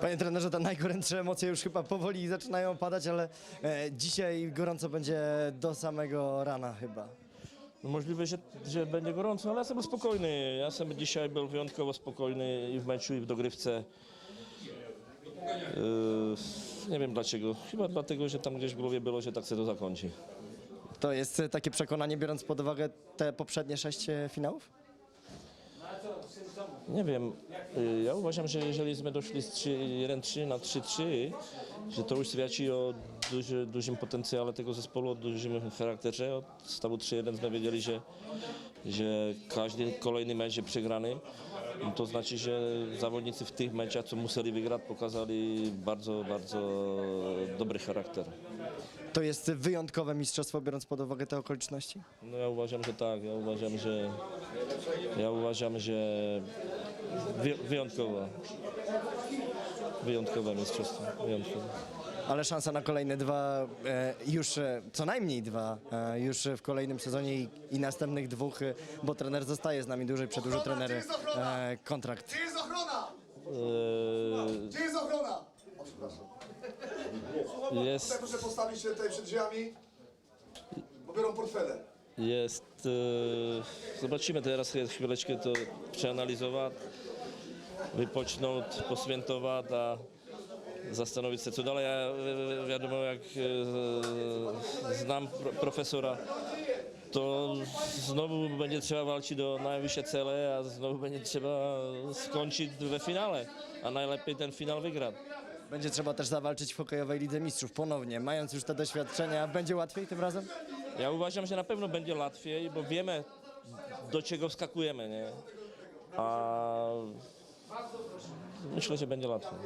Panie trenerze, te najgorętsze emocje już chyba powoli zaczynają padać, ale e, dzisiaj gorąco będzie do samego rana chyba. No możliwe, że, że będzie gorąco, ale ja jestem spokojny. Ja sam dzisiaj był wyjątkowo spokojny i w meczu, i w dogrywce. Yy, nie wiem dlaczego. Chyba dlatego, że tam gdzieś w głowie było, że tak się to zakończy. To jest e, takie przekonanie, biorąc pod uwagę te poprzednie sześć e, finałów? Nie wiem. Ja uważam, że jsme doszli z 3 1-3 na 3-3, że to już świadczy o duży, dużym potencjale tego zespołu, o dużym charakterze. Od stawu 3-1 jsme wiedzieli, że, że każdy kolejny mecz przegrany. To znaczy, że zawodnicy w tych meczach, co musieli wygrać, pokazali bardzo, bardzo dobry charakter. To jest wyjątkowe mistrzostwo, biorąc pod uwagę te okoliczności? No ja uważam, że tak. Ja uważam, że ja uważam, że wy, wyjątkowe. Wyjątkowe mistrzostwo. Wyjątkowe. Ale szansa na kolejne dwa, e, już e, co najmniej dwa, e, już w kolejnym sezonie i, i następnych dwóch, e, bo trener zostaje z nami dłużej, przedłużył trener e, kontrakt. Gdzie jest ochrona? Eee, Gdzie jest ochrona? O, przepraszam. Jest, Tutaj proszę postawić się tutaj przed drzwiami, bo biorą portfele. jest e, zobaczymy teraz chwileczkę to przeanalizować, wypocząć, poswiętować, a zastanowić się co dalej. Ja, wiadomo, jak e, znam pro, profesora, to znowu będzie trzeba walczyć do najwyższe cele, a znowu będzie trzeba skończyć we finale, a najlepiej ten finał wygrać. Będzie trzeba też zawalczyć w hokejowej Lidze Mistrzów ponownie. Mając już te doświadczenia, będzie łatwiej tym razem? Ja uważam, że na pewno będzie łatwiej, bo wiemy do czego wskakujemy, nie? A myślę, że będzie łatwiej.